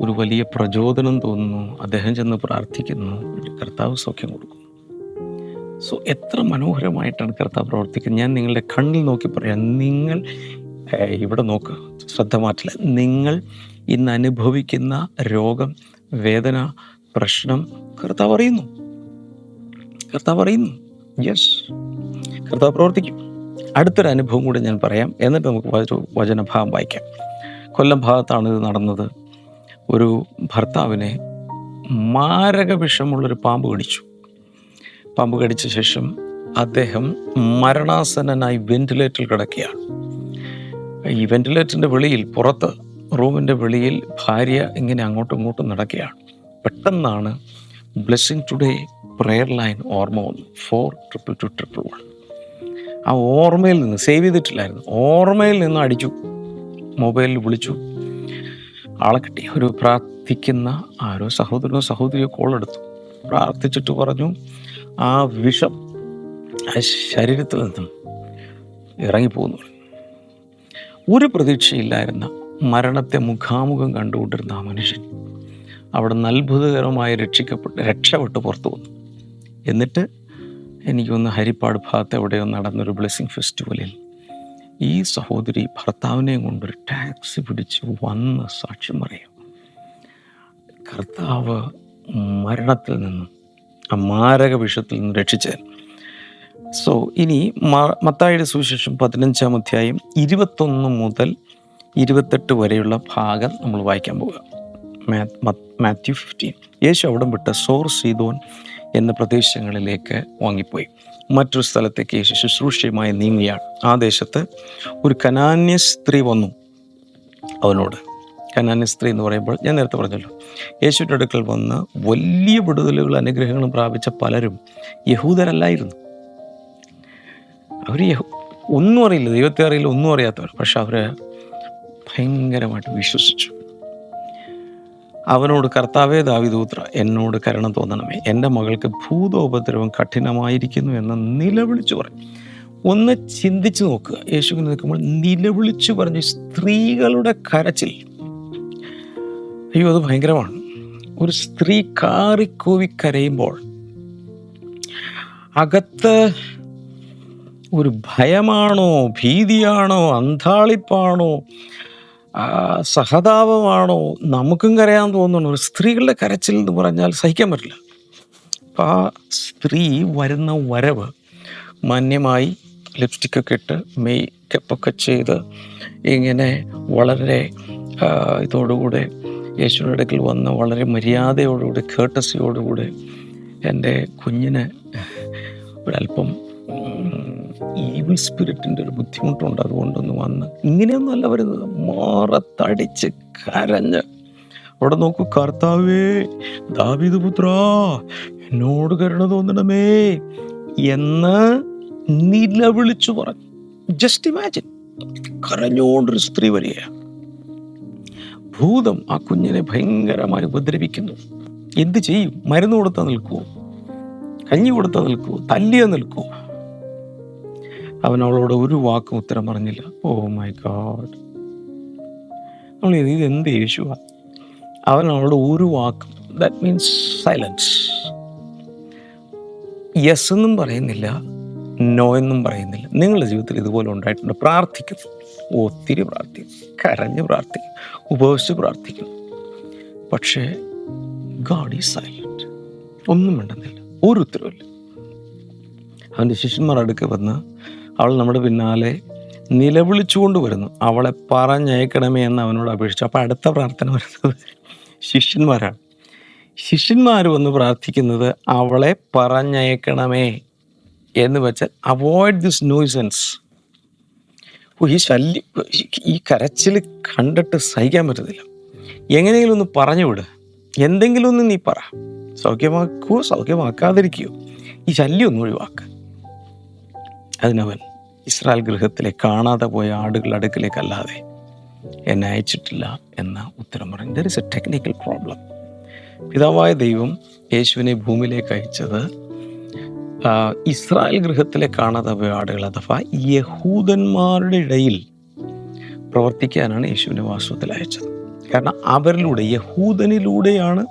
ഒരു വലിയ പ്രചോദനം തോന്നുന്നു. അദ്ദേഹം ചെന്ന് പ്രാർത്ഥിക്കുന്നു. കർത്താവ് സൗഖ്യം കൊടുക്കുന്നു. സോ എത്ര മനോഹരമായിട്ടാണ് കർത്താവ് പ്രവർത്തിക്കുന്നത്. ഞാൻ നിങ്ങളുടെ കണ്ണിൽ നോക്കി പറയാം. നിങ്ങൾ ഇവിടെ നോക്ക്. ശ്രദ്ധ മാറ്റില്ല. നിങ്ങൾ ഇന്ന് അനുഭവിക്കുന്ന രോഗം വേദന പ്രശ്നം കർത്താവ് അറിയുന്നു. കർത്താവ് അറിയുന്നു. യെസ് കർത്താവ് പ്രവർത്തിക്കും. അടുത്തൊരു അനുഭവം കൂടെ ഞാൻ പറയാം. എന്നിട്ട് നമുക്ക് വചനഭാഗം വായിക്കാം. കൊല്ലം ഭാഗത്താണ് ഇത് നടന്നത്. ഒരു ഭർത്താവിനെ മാരക വിഷമുള്ളൊരു പാമ്പ് കടിച്ചു. പാമ്പ് കടിച്ച ശേഷം അദ്ദേഹം മരണാസനനായി വെന്റിലേറ്ററിൽ കിടക്കുകയാണ്. ഈ വെന്റിലേറ്ററിന്റെ വെളിയിൽ പുറത്ത് റൂമിന്റെ വെളിയിൽ ഭാര്യ ഇങ്ങനെ അങ്ങോട്ടും ഇങ്ങോട്ടും നടക്കുകയാണ്. പെട്ടെന്നാണ് ബ്ലെസ്സിങ് ടുഡേ പ്രെയർ ലൈൻ ഓർമ്മ വന്നു. Four triple two triple one ആ ഓർമ്മയിൽ നിന്ന് സേവ് ചെയ്തിട്ടില്ലായിരുന്നു ഓർമ്മയിൽ നിന്ന് അടിച്ചു. മൊബൈലിൽ വിളിച്ചു. ആളെ കിട്ടി. ഒരു പ്രാർത്ഥിക്കുന്ന ആരോ സഹോദരനോ സഹോദരിയോ കോൾ എടുത്തു. പ്രാർത്ഥിച്ചിട്ട് പറഞ്ഞു ആ വിഷം ആ ശരീരത്തിൽ നിന്നും ഇറങ്ങിപ്പോകുന്നു. ഒരു പ്രതീക്ഷയില്ലായിരുന്ന മരണത്തെ മുഖാമുഖം കണ്ടുകൊണ്ടിരുന്ന ആ മനുഷ്യൻ അവിടെ അത്ഭുതകരമായി രക്ഷിക്കപ്പെട്ട് രക്ഷപ്പെട്ട് പുറത്തു വന്നു. എന്നിട്ട് എനിക്കൊന്ന് ഹരിപ്പാട് ഭാഗത്ത് എവിടെയോ നടന്നൊരു ബ്ലെസ്സിങ് ഫെസ്റ്റിവലിൽ ഈ സഹോദരി ഭർത്താവിനെയും കൊണ്ടൊരു ടാക്സി പിടിച്ച് വന്ന് സാക്ഷ്യം പറയും. കർത്താവ് മരണത്തിൽ നിന്നും ആ മാരക വിഷത്തിൽ നിന്ന് രക്ഷിച്ചത് സോ ഇനി മത്തായുടെ സുവിശേഷം പതിനഞ്ചാം അധ്യായം ഇരുപത്തൊന്ന് മുതൽ ഇരുപത്തെട്ട് വരെയുള്ള ഭാഗം നമ്മൾ വായിക്കാൻ പോവുക. മാത്യു ഫിഫ്റ്റീൻ യേശു അവിടം വിട്ട് സോർ സീതോൻ എന്ന പ്രദേശങ്ങളിലേക്ക് വാങ്ങിപ്പോയി. മറ്റൊരു സ്ഥലത്തേക്ക് യേശു ശുശ്രൂഷയുമായി നീങ്ങുകയാണ് ആ ദേശത്ത് ഒരു കനാന്യ സ്ത്രീ വന്നു അവനോട്. കനാന്യ സ്ത്രീ എന്ന് പറയുമ്പോൾ ഞാൻ നേരത്തെ പറഞ്ഞല്ലോ യേശുവിന്റെ അടുക്കൽ വന്ന് വലിയ വിടുതലുകൾ അനുഗ്രഹങ്ങളും പ്രാപിച്ച പലരും യഹൂദരല്ലായിരുന്നു. അവർ ഒന്നും അറിയില്ല ദൈവത്തെ അറിയില്ല ഒന്നും അറിയാത്തവർ പക്ഷെ അവർ ഭയങ്കരമായിട്ട് വിശ്വസിച്ചു. അവനോട് കർത്താവേ ദാവിദൂത്ര എന്നോട് കരുണ തോന്നണമേ. എന്റെ മകൾക്ക് ഭൂതോപദ്രവം കഠിനമായിരിക്കുന്നു എന്ന് നിലവിളിച്ചു പറഞ്ഞു. ഒന്ന് ചിന്തിച്ചു നോക്കുക. യേശുവിനെ നിൽക്കുമ്പോൾ നിലവിളിച്ചു പറഞ്ഞു സ്ത്രീകളുടെ കരച്ചിൽ. അയ്യോ അത് ഭയങ്കരമാണ്. ഒരു സ്ത്രീ കാറിക്കൂവി കരയുമ്പോൾ അകത്ത് ഒരു ഭയമാണോ ഭീതിയാണോ അന്താളിപ്പാണോ സഹതാപമാണോ? നമുക്കും കരയാൻ തോന്നുന്നു. ഒരു സ്ത്രീകളുടെ കരച്ചിൽ എന്ന് പറഞ്ഞാൽ സഹിക്കാൻ പറ്റില്ല. അപ്പം ആ സ്ത്രീ വരുന്ന വരവ് മാന്യമായി ലിപ്സ്റ്റിക്കൊക്കെ ഇട്ട് മേക്കപ്പൊക്കെ ചെയ്ത് ഇങ്ങനെ വളരെ ഇതോടുകൂടെ യേശുവിന്റെ അടുക്കൽ വന്ന് വളരെ മര്യാദയോടുകൂടി കേട്ടസിയോടുകൂടി എന്റെ കുഞ്ഞിന് ഒരല്പം ഈവിൾ സ്പിരിറ്റിന്റെ ഒരു ബുദ്ധിമുട്ടുണ്ട് അതുകൊണ്ടൊന്ന് വന്ന്. ഇങ്ങനെയൊന്നുമല്ല വരുന്നത് മാറത്തടിച്ച് കരഞ്ഞ്. അവിടെ നോക്കൂ കർത്താവേ ദാവീദ് പുത്ര എന്നോട് കരുണ തോന്നണമേ എന്ന് നിലവിളിച്ചു പറഞ്ഞു. ജസ്റ്റ് ഇമാജിൻ കരഞ്ഞോണ്ടൊരു സ്ത്രീ വരികയാണ്. ഭൂതം ആ കുഞ്ഞിനെ ഭയങ്കരമായി ഉപദ്രവിക്കുന്നു. എന്ത് ചെയ്യും? മരുന്ന് കൊടുത്താൽ നിൽക്കുമോ കഞ്ഞി കൊടുത്താൽ നിൽക്കുമോ തല്ലിയ നിൽക്കുവോ? അവൻ അവളോട് ഒരു വാക്കും ഉത്തരം പറഞ്ഞില്ല. ഓ മൈ ഗാഡ് നമ്മൾ ഇത് എന്ത് യേശുവാ? അവൻ അവളോട് ഒരു വാക്കും ദാറ്റ് മീൻസ് സൈലൻസ് യെസ് എന്നും പറയുന്നില്ല നോ എന്നും പറയുന്നില്ല. നിങ്ങളുടെ ജീവിതത്തിൽ ഇതുപോലെ ഉണ്ടായിട്ടുണ്ട്. പ്രാർത്ഥിക്കുന്നു. ഒത്തിരി പ്രാർത്ഥിക്കും കരഞ്ഞ് പ്രാർത്ഥിക്കും ഉപവസിച്ച് പ്രാർത്ഥിക്കും പക്ഷേ ഗാഡ് ഈസ് സൈലന്റ് ഒന്നും വേണ്ടുന്നില്ല ഒരു ഉത്തരവില്ല അവന്റെ ശിഷ്യന്മാർ അടുക്കെ വന്ന് അവൾ നമ്മുടെ പിന്നാലെ നിലവിളിച്ചുകൊണ്ട് വരുന്നു. അവളെ പറഞ്ഞയക്കണമേ എന്ന് അവനോട് അപേക്ഷിച്ചു. അപ്പോൾ അടുത്ത പ്രാർത്ഥന വരുന്നത് ശിഷ്യന്മാരാണ്. ശിഷ്യന്മാർ വന്ന് പ്രാർത്ഥിക്കുന്നത് അവളെ പറഞ്ഞയക്കണമേ എന്ന് വെച്ചാൽ അവോയ്ഡ് ദിസ് ന്യൂസൻസ് ഈ ശല്യം ഈ കരച്ചിൽ കണ്ടിട്ട് സഹിക്കാൻ പറ്റത്തില്ല. എങ്ങനെയെങ്കിലും ഒന്ന് പറഞ്ഞു വിട്. എന്തെങ്കിലും ഒന്ന് നീ പറ. സൗഖ്യമാക്കുവോ സൗഖ്യമാക്കാതിരിക്കുകയോ ഈ ശല്യം ഒന്ന് ഒഴിവാക്കുക അതിനവൻ ഇസ്രായേൽ ഗൃഹത്തിലെ കാണാതെ പോയ ആടുകളുടെ അടുക്കിലേക്കല്ലാതെ എന്നെ അയച്ചിട്ടില്ല എന്ന ഉത്തരം പറഞ്ഞു. There is a technical problem പിതാവായ ദൈവം യേശുവിനെ ഭൂമിയിലേക്ക് അയച്ചത് ഇസ്രായേൽ ഗൃഹത്തിലെ കാണാതെ പോയ ആടുകൾ അഥവാ യഹൂദന്മാരുടെ ഇടയിൽ പ്രവർത്തിക്കാനാണ് യേശുവിനെ വാസ്തവത്തിൽ അയച്ചത്. കാരണം അവരിലൂടെ യഹൂദനിലൂടെയാണ്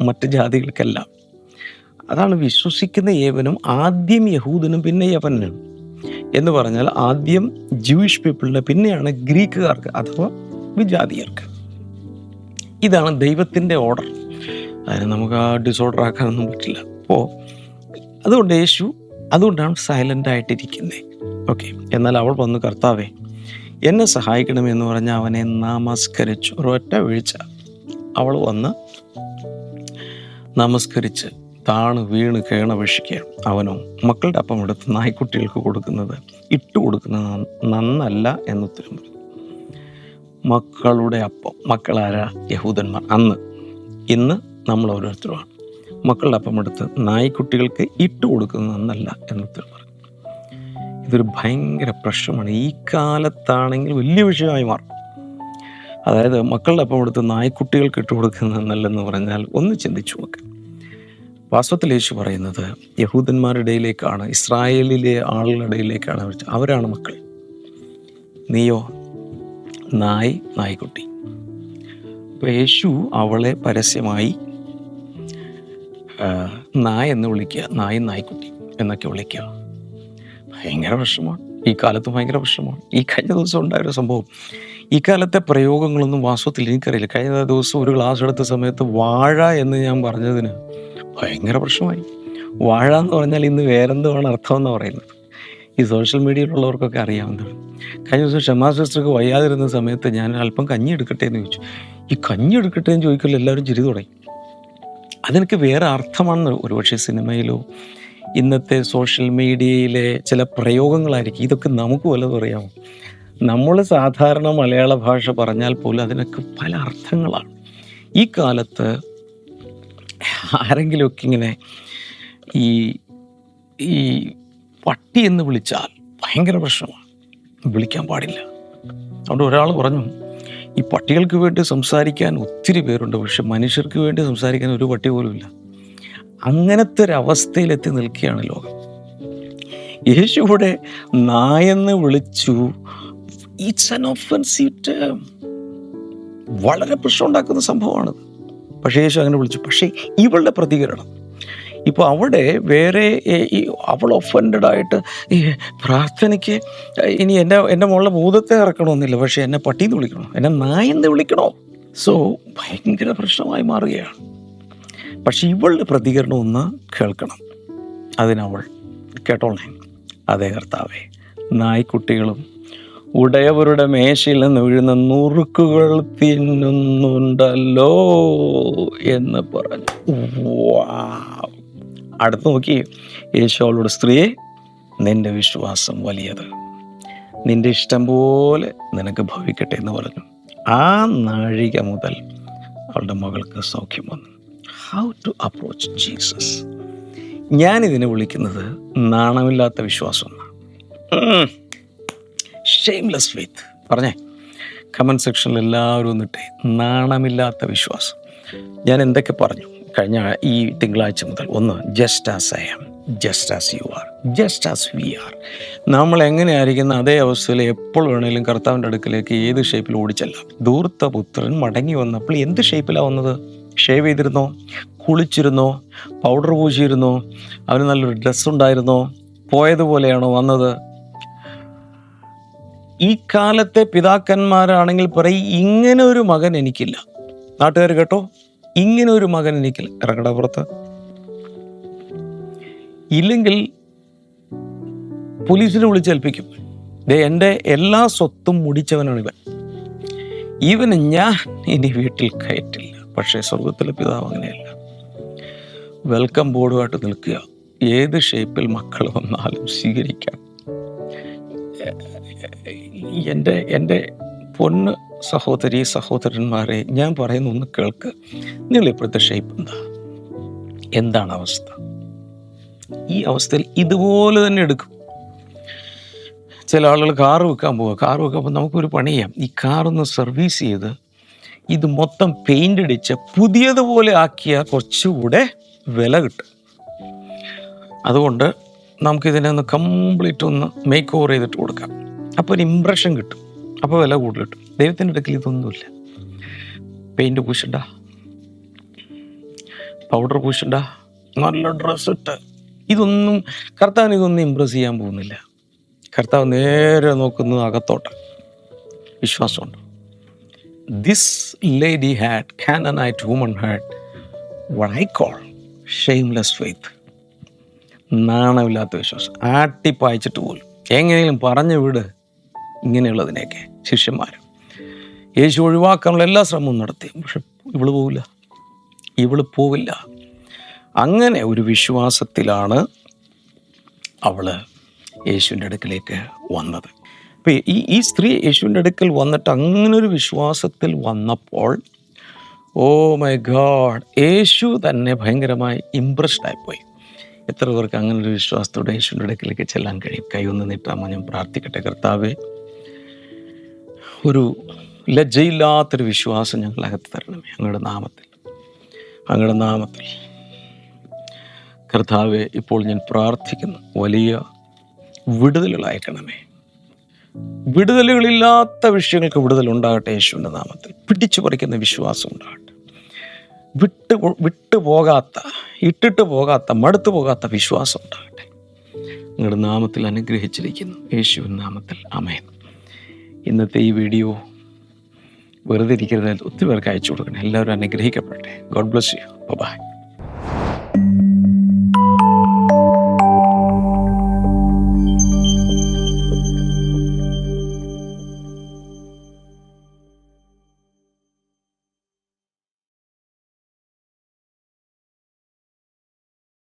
മറ്റ് ജാതികൾക്കെല്ലാം. അതാണ് വിശ്വസിക്കുന്ന ഏവനും ആദ്യം യഹൂദനും പിന്നെ യവനും എന്ന് പറഞ്ഞാൽ ആദ്യം ജൂയിഷ് പീപ്പിളിന് പിന്നെയാണ് ഗ്രീക്കുകാർക്ക് അഥവാ വിജാതിയർക്ക്. ഇതാണ് ദൈവത്തിന്റെ ഓർഡർ അതിന് നമുക്ക് ആ ഡിസോർഡർ ആക്കാനൊന്നും പറ്റില്ല. അപ്പോൾ അതുകൊണ്ട് യേശു അതുകൊണ്ടാണ് സൈലന്റ് ആയിട്ടിരിക്കുന്നത് ഓക്കെ എന്നാൽ അവൾ വന്ന് കർത്താവേ എന്നെ സഹായിക്കണമെന്ന് പറഞ്ഞ് അവനെ നമസ്കരിച്ചു. ഒരൊറ്റ വീഴ്ച. അവൾ വന്ന് നമസ്കരിച്ച് താണ് വീണ് കേണപേക്ഷിക്കുകയാണ് അവനോ മക്കളുടെ അപ്പം എടുത്ത് നായ്ക്കുട്ടികൾക്ക് കൊടുക്കുന്നത് ഇട്ട് കൊടുക്കുന്നത് നന്ന- നന്നല്ല എന്നുത്തരം പറഞ്ഞു. മക്കളുടെ അപ്പം മക്കളാരാ യഹൂദന്മാർ? അന്ന് ഇന്ന് നമ്മൾ ഓരോരുത്തരുമാണ്. മക്കളുടെ അപ്പം എടുത്ത് നായ്ക്കുട്ടികൾക്ക് ഇട്ട് കൊടുക്കുന്നത് നന്നല്ല എന്നുത്തരം പറഞ്ഞു. ഇതൊരു ഭയങ്കര പ്രശ്നമാണ്. ഈ കാലത്താണെങ്കിൽ വലിയ വിഷയമായി മാറും. അതായത് മക്കളുടെ അപ്പം എടുത്ത് നായ്ക്കുട്ടികൾക്ക് ഇട്ട് കൊടുക്കുന്നത് നല്ലെന്ന് പറഞ്ഞാൽ ഒന്ന് ചിന്തിച്ചു നോക്ക്. വാസ്തവത്തിൽ യേശു പറയുന്നത് യഹൂദന്മാരുടെ ഇടയിലേക്കാണ് ഇസ്രായേലിലെ ആളുകളുടെ ഇടയിലേക്കാണ് അവർ അവരാണ് മക്കൾ. നീയോ? നായ് നായ്ക്കുട്ടി. അപ്പോൾ യേശു അവളെ പരസ്യമായി നായ എന്ന് വിളിക്കുക നായ് നായ്ക്കുട്ടി എന്നൊക്കെ വിളിക്കുക. ഭയങ്കര പ്രശ്നമാണ് ഈ കാലത്ത് ഭയങ്കര പ്രശ്നമാണ് ഈ കഴിഞ്ഞ ദിവസം ഉണ്ടായൊരു സംഭവം. ഈ കാലത്തെ പ്രയോഗങ്ങളൊന്നും വാസ്തവത്തിൽ എനിക്കറിയില്ല. കഴിഞ്ഞ ദിവസം ഒരു ക്ലാസ് എടുത്ത സമയത്ത് വാഴ എന്ന് ഞാൻ പറഞ്ഞതിന് ഭയങ്കര പ്രശ്നമായി. വാഴ എന്ന് പറഞ്ഞാൽ ഇന്ന് വേറെന്തുമാണ് അർത്ഥം എന്ന് പറയുന്നത്. ഈ സോഷ്യൽ മീഡിയയിലുള്ളവർക്കൊക്കെ അറിയാവുന്നതാണ്. കഴിഞ്ഞ ദിവസം ഷമാ സിസ്റ്റർക്ക് വയ്യാതിരുന്ന സമയത്ത് ഞാൻ അല്പം കഞ്ഞി എടുക്കട്ടെ എന്ന് ചോദിച്ചു. ഈ കഞ്ഞി എടുക്കട്ടെ എന്ന് ചോദിക്കുമ്പോൾ എല്ലാവരും ചിരി തുടങ്ങി. അതെനിക്ക് വേറെ അർത്ഥമാണെന്ന് ഒരുപക്ഷെ സിനിമയിലോ ഇന്നത്തെ സോഷ്യൽ മീഡിയയിലെ ചില പ്രയോഗങ്ങളായിരിക്കും. ഇതൊക്കെ നമുക്ക് വല്ലതും അറിയാമോ? നമ്മൾ സാധാരണ മലയാള ഭാഷ പറഞ്ഞാൽ പോലും അതിനൊക്കെ പല അർത്ഥങ്ങളാണ്. ഈ കാലത്ത് ആരെങ്കിലുമൊക്കെ ഇങ്ങനെ ഈ ഈ പട്ടി എന്ന് വിളിച്ചാൽ ഭയങ്കര പ്രശ്നമാണ്. വിളിക്കാൻ പാടില്ല. അതുകൊണ്ട് ഒരാൾ പറഞ്ഞു ഈ പട്ടികൾക്ക് വേണ്ടി സംസാരിക്കാൻ ഒത്തിരി പേരുണ്ട്. പക്ഷെ മനുഷ്യർക്ക് വേണ്ടി സംസാരിക്കാൻ ഒരു പട്ടി പോലുമില്ല അങ്ങനത്തെ ഒരു അവസ്ഥയിലെത്തി നിൽക്കുകയാണ് ലോകം. യേശു ഇവിടെ നായെന്ന് വിളിച്ചു. ഇറ്റ്സ് അൻ ഓഫൻസീറ്റ് വളരെ പ്രശ്നം ഉണ്ടാക്കുന്ന സംഭവമാണത്. പക്ഷേ യേശു അങ്ങനെ വിളിച്ചു. പക്ഷേ ഇവളുടെ പ്രതികരണം. ഇപ്പോൾ അവിടെ വേറെ ഈ അവൾ ഒഫൻഡഡ് ആയിട്ട് ഈ പ്രാർത്ഥനയ്ക്ക് ഇനി എന്റെ എന്റെ മുകളിലെ ഭൂതത്തെ ഇറക്കണമെന്നില്ല. പക്ഷേ എന്നെ പട്ടിന്ന് വിളിക്കണം? എന്നെ നായെന്ന് വിളിക്കണോ? സോ ഭയങ്കര പ്രശ്നമായി മാറുകയാണ്. പക്ഷേ ഇവളുടെ പ്രതികരണം ഒന്ന് കേൾക്കണം. അതിനവൾ കേട്ടോളേ അതേ കർത്താവേ നായ്ക്കുട്ടികളും ഉടയവരുടെ മേശയിൽ നിന്ന് വീഴുന്ന നുറുക്കുകൾ തിന്നുന്നുണ്ടല്ലോ എന്ന് പറഞ്ഞു. അടുത്ത് നോക്കി. യേശു അവളോട് സ്ത്രീയെ നിന്റെ വിശ്വാസം വലിയത്. നിന്റെ ഇഷ്ടം പോലെ നിനക്ക് ഭവിക്കട്ടെ എന്ന് പറഞ്ഞു. ആ നാഴിക മുതൽ അവളുടെ മകൾക്ക് സൗഖ്യം വന്നു. ഹൗ ടു അപ്രോച്ച് ജീസസ് ഞാനിതിനെ വിളിക്കുന്നത് നാണമില്ലാത്ത വിശ്വാസം എന്നാണ് ഷെയിംലെസ് ഫെയ്ത്ത് പറഞ്ഞേ. കമന്റ് സെക്ഷനിൽ എല്ലാവരും ഒന്നിട്ട് നാണമില്ലാത്ത വിശ്വാസം. ഞാൻ എന്തൊക്കെ പറഞ്ഞു? കഴിഞ്ഞ ഈ തിങ്കളാഴ്ച മുതൽ ഒന്ന് just as I am just as you are just as we are നമ്മൾ എങ്ങനെയായിരിക്കുന്ന അതേ അവസ്ഥയിൽ എപ്പോൾ വേണേലും കർത്താവിന്റെ അടുക്കിലേക്ക് ഏത് ഷേപ്പിൽ ഓടിച്ചെല്ലാം. ദൂർത്ത പുത്രൻ മടങ്ങി വന്നപ്പോൾ എന്ത് ഷേപ്പിലാണ് വന്നത്? ഷേവ് ചെയ്തിരുന്നോ? കുളിച്ചിരുന്നോ? പൗഡർ പൂശിയിരുന്നോ? അവന് നല്ലൊരു ഡ്രസ്സ് ഉണ്ടായിരുന്നോ? പോയതുപോലെയാണോ വന്നത്? ഈ കാലത്തെ പിതാക്കന്മാരാണെങ്കിൽ പറയും ഇങ്ങനെ ഒരു മകൻ എനിക്കില്ല. നാട്ടുകാർ കേട്ടോ ഇങ്ങനെ ഒരു മകൻ എനിക്കില്ല. ഇറങ്ങട പുറത്ത്. ഇല്ലെങ്കിൽ പോലീസിനെ വിളിച്ചേൽപ്പിക്കും. ദേ എന്റെ എല്ലാ സ്വത്തും മുടിച്ചവനാണ് ഇവൻ. ഇവന് ഞാൻ ഇനി വീട്ടിൽ കയറ്റില്ല. പക്ഷേ സ്വർഗത്തിലെ പിതാവ് അങ്ങനെയല്ല. വെൽക്കം ബോർഡുമായിട്ട് നിൽക്കുക. ഏത് ഷേപ്പിൽ മക്കൾ വന്നാലും സ്വീകരിക്കാം. എന്റെ എന്റെ പൊണ്ണ് സഹോദരി സഹോദരന്മാരെ ഞാൻ പറയുന്ന ഒന്ന് കേൾക്ക്. നിങ്ങൾ ഇപ്പോഴത്തെ ഷേപ്പ് എന്താ? എന്താണ് അവസ്ഥ? ഈ അവസ്ഥയിൽ ഇതുപോലെ തന്നെ എടുക്കും. ചില ആളുകൾ കാറ് വെക്കാൻ പോവുക. കാറ് വെക്കുമ്പോൾ നമുക്കൊരു പണി ചെയ്യാം ഈ കാറൊന്ന് സർവീസ് ചെയ്ത് ഇത് മൊത്തം പെയിന്റ് അടിച്ച് പുതിയതുപോലെ ആക്കിയ കുറച്ചുകൂടെ വില കിട്ടും. അതുകൊണ്ട് നമുക്കിതിനെ ഒന്ന് കംപ്ലീറ്റ് ഒന്ന് മേക്ക് ഓവർ ചെയ്തിട്ട് കൊടുക്കാം. അപ്പോൾ ഒരു ഇമ്പ്രഷൻ കിട്ടും. അപ്പോൾ വില കൂടുതൽ കിട്ടും ദൈവത്തിന്റെ അടുക്കൽ ഇതൊന്നുമില്ല. പെയിന്റ് പൂശണ്ട. പൗഡർ പൂശണ്ട. നല്ല ഡ്രസ്സ് ഇട്ട്. ഇതൊന്നും കർത്താവിന് ഇതൊന്നും ഇമ്പ്രസ് ചെയ്യാൻ പോകുന്നില്ല. കർത്താവ് നേരെ നോക്കുന്നത് അകത്തോട്ട്. വിശ്വാസമുണ്ട്. This lady had Canaanite woman had one call shameless faith നാണമില്ലാത്ത വിശ്വാസം. ആട്ടിപ്പായച്ചിട്ട് പോലും. എങ്ങനെയും പറഞ്ഞു വിട്. ഇങ്ങനെയുള്ളതിനെയൊക്കെ ശിഷ്യന്മാർ. യേശു ഒഴിവാക്കാനുള്ള എല്ലാ ശ്രമവും നടത്തി. പക്ഷെ ഇവൾ പോവില്ല. ഇവൾ പോവില്ല. അങ്ങനെ ഒരു വിശ്വാസത്തിലാണ് അവൾ യേശുവിന്റെ അടുക്കലേക്ക് വന്നത്. അപ്പോൾ ഈ ഈ സ്ത്രീ യേശുവിന്റെ അടുക്കൽ വന്നിട്ട് അങ്ങനെ ഒരു വിശ്വാസത്തിൽ വന്നപ്പോൾ ഓ മൈ ഗാഡ് യേശു തന്നെ ഭയങ്കരമായി ഇമ്പ്രസ്ഡ് ആയിപ്പോയി. എത്ര പേർക്ക് അങ്ങനെ ഒരു വിശ്വാസത്തോടെ യേശുവിന്റെ അടുക്കലേക്ക് ചെല്ലാൻ കഴിയും? കൈ ഒന്ന് നീട്ടാമോ? ഞാൻ പ്രാർത്ഥിക്കട്ടെ കർത്താവേ. ഒരു ലജ്ജയില്ലാത്തൊരു വിശ്വാസം ഞങ്ങളകത്ത് തരണമേ അങ്ങയുടെ നാമത്തിൽ. അങ്ങയുടെ നാമത്തിൽ. കർത്താവെ ഇപ്പോൾ ഞാൻ പ്രാർത്ഥിക്കുന്നു വലിയ വിടുതലുകൾ വിടുതലുകളില്ലാത്ത വിഷയങ്ങൾക്ക് വിടുതൽ ഉണ്ടാകട്ടെ യേശുവിന്റെ നാമത്തിൽ. പിടിച്ചു പറിക്കുന്ന വിശ്വാസം ഉണ്ടാകട്ടെ. വിട്ട് വിട്ടു പോകാത്ത ഇട്ടിട്ട് പോകാത്ത മടുത്തു പോകാത്ത വിശ്വാസം ഉണ്ടാകട്ടെ. നിങ്ങളുടെ നാമത്തിൽ അനുഗ്രഹിച്ചിരിക്കുന്നു. യേശുവിൻ നാമത്തിൽ. അമേൻ ഇന്നത്തെ ഈ വീഡിയോ വെറുതെ ഇരിക്കരുത്. ഒത്തിരി പേർക്ക് അയച്ചു കൊടുക്കണം. എല്ലാവരും അനുഗ്രഹിക്കപ്പെടട്ടെ. God bless you bye